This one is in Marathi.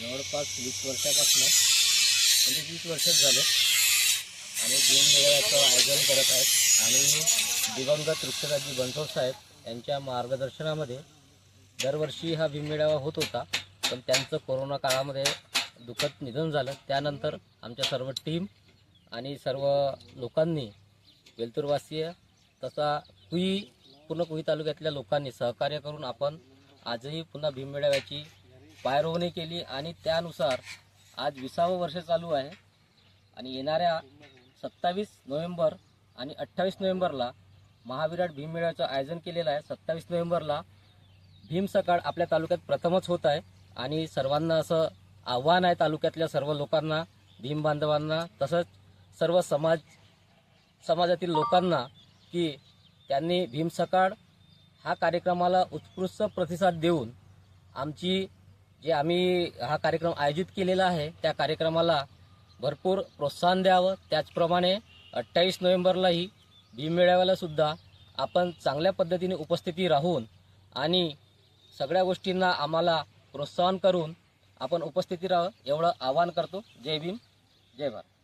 जवळपास वीस वर्षापासून म्हणजे वीस वर्षच झालं. आणि भीम मेळाव्याचं आयोजन करत आहेत. आणि दिवंगत वृक्षराजी बनसोड साहेब यांच्या मार्गदर्शनामध्ये दरवर्षी हा भीममेळावा होत होता. पण त्यांचं कोरोना काळामध्ये दुःखद निधन झालं. त्यानंतर आमच्या सर्व टीम आणि सर्व लोकांनी वेलतूरवासीय तसा कुई पूर्ण कुई तालुक्यातल्या लोकांनी सहकार्य करून आपण आजही पुन्हा भीममेळाव्याची पायरोवणी केली आणि त्यानुसार आज विसावं वर्ष चालू आहे. आणि येणाऱ्या सत्तावीस नोव्हेंबर आणि अठ्ठावीस नोव्हेंबरला महाविराट भीममेळ्याचं आयोजन केलेलं आहे. सत्तावीस नोव्हेंबरला भीम सकाळ आपल्या तालुक्यात प्रथमच होत आहे. आणि सर्वांना असं आव्हान आहे तालुक्यातल्या सर्व लोकांना भीम बांधवांना तसंच सर्व समाज समाजातील लोकांना की त्यांनी भीम सकाळ हा कार्यक्रमाला उत्कृष्ट प्रतिसाद देऊन आमची जे आम्ही हा कार्यक्रम आयोजित केलेला आहे त्या कार्यक्रमाला भरपूर प्रोत्साहन द्यावं. त्याचप्रमाणे अठ्ठावीस नोव्हेंबरलाही भीम सुद्धा आपण चांगल्या पद्धतीने उपस्थिती राहून आणि सगळ्या गोष्टींना आम्हाला प्रोत्साहन करून आपण उपस्थिती राहावं एवढं आवाहन करतो. जय भीम जय भारत.